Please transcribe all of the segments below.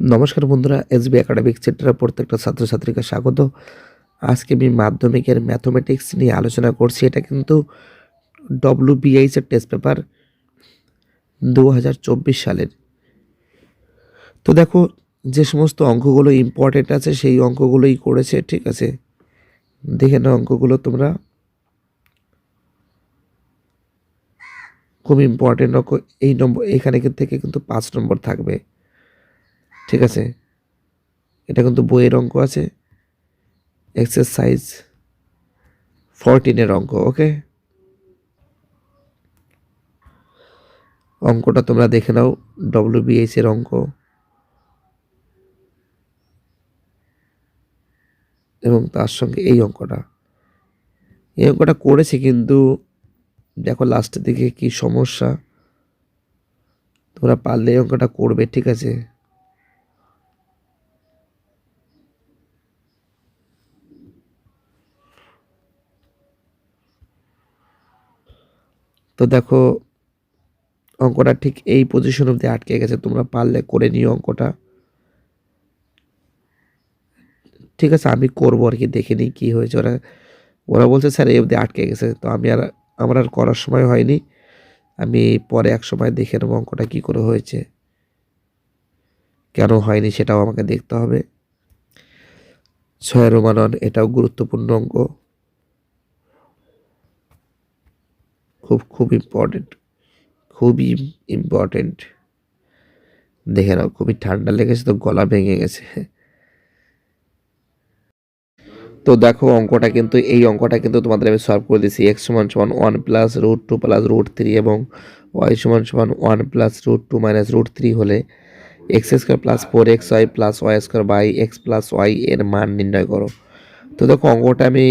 নমস্কার বন্ধুরা, SB academic সেন্টারের প্রত্যেকটা ছাত্রছাত্রীকে স্বাগত। আজকে আমি মাধ্যমিকের ম্যাথমেটিক্স নিয়ে আলোচনা করছি। এটা কিন্তু ডব্লিউ বিআইসের টেস্ট পেপার দু হাজার চব্বিশ সালের। তো দেখো, যে সমস্ত অঙ্কগুলো ইম্পর্টেন্ট আছে, সেই অঙ্কগুলোই করেছে, ঠিক আছে? দেখে নাও অঙ্কগুলো তোমরা। খুব ইম্পর্টেন্ট অঙ্ক, এই নম্বর, এখানে থেকে কিন্তু পাঁচ নম্বর থাকবে। ঠিক আছে? এটা কিন্তু বইয়ের অঙ্ক আছে। এক্সারসাইজ ফরটিনের অঙ্ক ওকে অঙ্কটা তোমরা দেখে নাও ডব্লিউ বিএস এর অঙ্ক। এবং তার সঙ্গে এই অঙ্কটা। এই অঙ্কটা করেছি কিন্তু দেখো লাস্টের দিকে কি সমস্যা। তোমরা পারলে এই অঙ্কটা করবে, ঠিক আছে? তো দেখো, অঙ্কটা ঠিক এই পজিশন অবধি আটকে গেছে। তোমরা পারলে করে নিও অঙ্কটা। ঠিক আছে, আমি করব আর কি, দেখে নিই কী হয়েছে। ওরা ওরা বলছে, স্যার, এই অবধি আটকে গেছে। তো আমি আর, আমার আর করার সময় হয়নি। আমি পরে এক সময় দেখে নেব অঙ্কটা কী করে হয়েছে। কেন হয়নি সেটাও আমাকে দেখতে হবে। ছয় রোমানন এটাও গুরুত্বপূর্ণ অঙ্ক। খুব খুব ইম্পর্টেন্ট খুবই ইম্পর্টেন্ট দেখে নাও, খুবই ঠান্ডা লেগেছে তো, গলা ভেঙে গেছে। তো দেখো, অঙ্কটা কিন্তু, এই অঙ্কটা কিন্তু তোমাদের আমি সলভ করে দিয়েছি। এক্স সমান সমান one plus root two plus root three এবং ওয়াই সমান সমান one plus root two minus root three হলে x square plus four x y plus y square by x plus y এর মান নির্ণয় করো। তো দেখো, অঙ্কটা আমি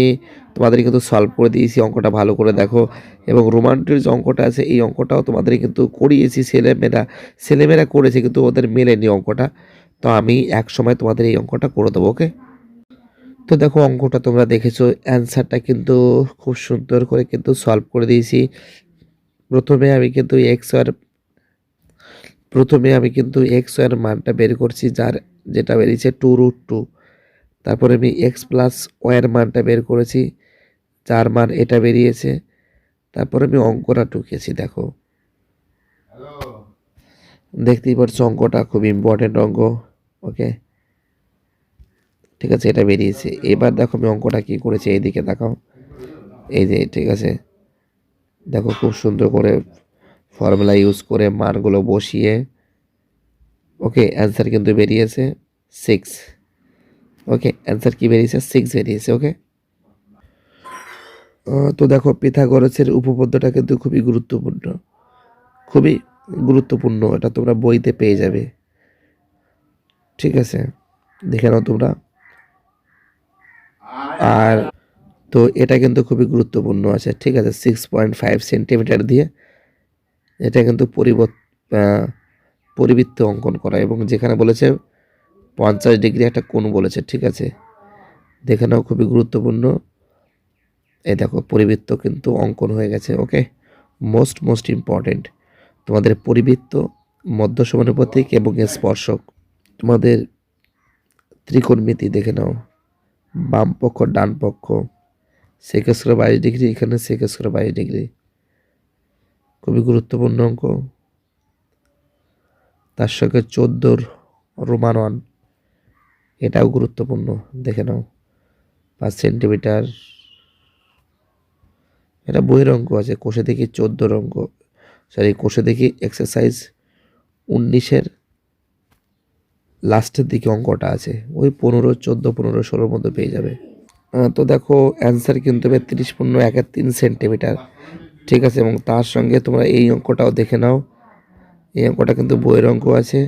তোমাদের কিন্তু সলভ করে দিয়েছি, অঙ্কটা ভালো করে দেখো। এবং রোমান্টির যে অঙ্কটা আছে, এই অঙ্কটাও তোমাদের কিন্তু করিয়েছি, ছেলেমেয়েরা ছেলেমেয়েরা করেছে, কিন্তু ওদের মেলেনি অঙ্কটা। তো আমি এক সময় তোমাদের এই অঙ্কটা করে দেবো, ওকে? তো দেখো, অঙ্কটা তোমরা দেখেছ অ্যান্সারটা কিন্তু খুব সুন্দর করে কিন্তু সলভ করে দিয়েছি। প্রথমে আমি কিন্তু এক্স আর, প্রথমে আমি কিন্তু এক্স মানটা বের করছি, যার যেটা বেরিয়েছে টু রুট টু তারপরে আমি এক্স প্লাস ওয়ের মানটা বের করেছি, যার মান এটা বেরিয়েছে। তারপরে আমি অঙ্কটা টুকেছি, দেখো। দেখতেই পাচ্ছ অঙ্কটা, খুব ইম্পর্টেন্ট অঙ্ক ওকে ঠিক আছে, এটা বেরিয়েছে। এবার দেখো আমি অঙ্কটা কী করেছি, এইদিকে দেখাও। এই যে, ঠিক আছে। দেখো খুব সুন্দর করে ফর্মুলা ইউজ করে মানগুলো বসিয়ে ওকে অ্যান্সার কিন্তু বেরিয়েছে। সিক্স ওকে অ্যান্সার কি বেরিয়েছে? সিক্স বেরিয়েছে ওকে তো দেখো, পিথাগোরাসের উপপাদ্যটা কিন্তু খুবই গুরুত্বপূর্ণ। খুবই গুরুত্বপূর্ণ, এটা তোমরা বইতে পেয়ে যাবে। ঠিক আছে, দেখে নাও তোমরা। আর তো এটা কিন্তু খুবই গুরুত্বপূর্ণ আছে, ঠিক আছে? সিক্স পয়েন্ট ফাইভ সেন্টিমিটার দিয়ে এটা কিন্তু পরিবর্ত পরিবৃত্ত অঙ্কন করা, এবং যেখানে বলেছে পঞ্চাশ ডিগ্রি একটা কোণ বলেছে, ঠিক আছে? দেখে নাও, খুবই গুরুত্বপূর্ণ। এই দেখো, পরিবৃত্ত কিন্তু অঙ্কন হয়ে গেছে, ওকে? Most most important. তোমাদের পরিবৃত্ত মধ্য সমানুপাতিক এবং স্পর্শক। তোমাদের ত্রিকোণমিতি দেখে নাও, বাম পক্ষ, ডান পক্ষ। সেক বাইশ ডিগ্রি এখানে সেক স্কোয়ার বাইশ ডিগ্রি খুবই গুরুত্বপূর্ণ অঙ্ক। তার সঙ্গে চোদ্দোর রোমান ওয়ান। এটাও গুরুত্বপূর্ণ, দেখে নাও। পাঁচ সেন্টিমিটার। এটা বইয়ের অঙ্ক আছে, কোষে দেখি চোদ্দোর অঙ্ক। সরি কোষে দেখি এক্সারসাইজ উনিশের লাস্টের দিকে অঙ্কটা আছে, ওই পনেরো, চোদ্দ, পনেরো, ষোলোর মধ্যে পেয়ে যাবে। তো দেখো অ্যান্সার কিন্তু হবে তিরিশ, পনেরো একের তিন সেন্টিমিটার। ঠিক আছে, এবং তার সঙ্গে তোমরা এই অঙ্কটাও দেখে নাও। এই অঙ্কটা কিন্তু বইয়ের অঙ্ক আছে।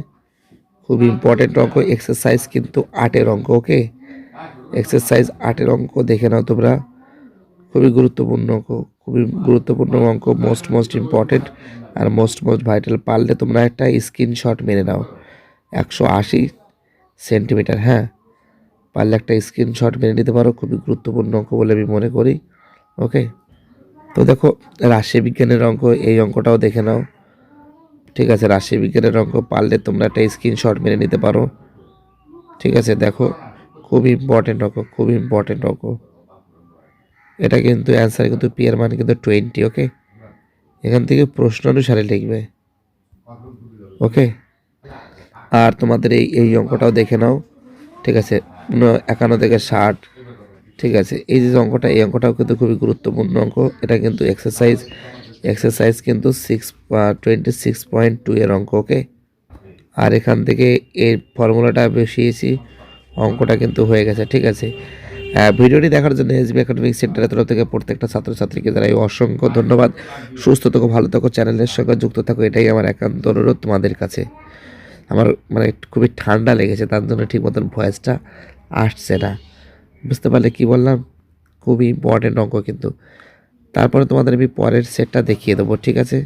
খুব ইম্পর্টেন্ট অঙ্ক এক্সারসাইজ কিন্তু আটের অঙ্ক ওকে এক্সারসাইজ আটের অঙ্ক দেখে নাও তোমরা। খুবই গুরুত্বপূর্ণ অঙ্ক, খুবই গুরুত্বপূর্ণ অঙ্ক মোস্ট মোস্ট ইম্পর্টেন্ট আর মোস্ট মোস্ট ভাইটাল পারলে তোমরা একটা স্ক্রিনশট মেরে নাও, একশো আশি সেন্টিমিটার হ্যাঁ? পারলে একটা স্ক্রিনশট মেরে নিতে পারো, খুবই গুরুত্বপূর্ণ অঙ্ক বলে আমি মনে করি ওকে তো দেখো রাশি বিজ্ঞানের অঙ্ক, এই অঙ্কটাও দেখে নাও। ঠিক আছে, রাশি বিজ্ঞানের অঙ্ক পারলে তোমরা একটা স্ক্রিনশট মেরে নিতে পারো। ঠিক আছে, দেখো, খুব ইম্পর্টেন্ট অঙ্ক, খুব ইম্পর্টেন্ট অঙ্ক। এটা কিন্তু অ্যান্সার কিন্তু পিয়ার মান কিন্তু টোয়েন্টি ওকে এখান থেকে প্রশ্ন অনুসারে লিখবে। ওকে আর তোমাদের এই এই অঙ্কটাও দেখে নাও। ঠিক আছে একান্ন থেকে ষাট। ঠিক আছে, এই যে অঙ্কটা, এই অঙ্কটাও কিন্তু খুবই গুরুত্বপূর্ণ অঙ্ক। এটা কিন্তু এক্সারসাইজ এক্সারসাইজ কিন্তু six twenty six point two এর অঙ্ক ওকে আর এখান থেকে এর ফর্মুলাটা বসিয়েছি, অঙ্কটা কিন্তু হয়ে গেছে, ঠিক আছে? ভিডিওটি দেখার জন্য এসবি একাডেমিক সেন্টারের তরফ থেকে প্রত্যেকটা ছাত্রছাত্রীকে জানাই অসংখ্য ধন্যবাদ। সুস্থ থাকো, ভালো থাকো, চ্যানেলের সঙ্গে যুক্ত থাকো, এটাই আমার একান্ত অনুরোধ তোমাদের কাছে। আমার মানে খুবই ঠান্ডা লেগেছে, তার জন্য ঠিক মতন ভয়েসটা আসছে না। বুঝতে পারলে কি বললাম? খুবই ইম্পর্টেন্ট অঙ্ক কিন্তু। তারপরে তোমাদের আমি পরের সেটটা দেখিয়ে দেবো ঠিক আছে?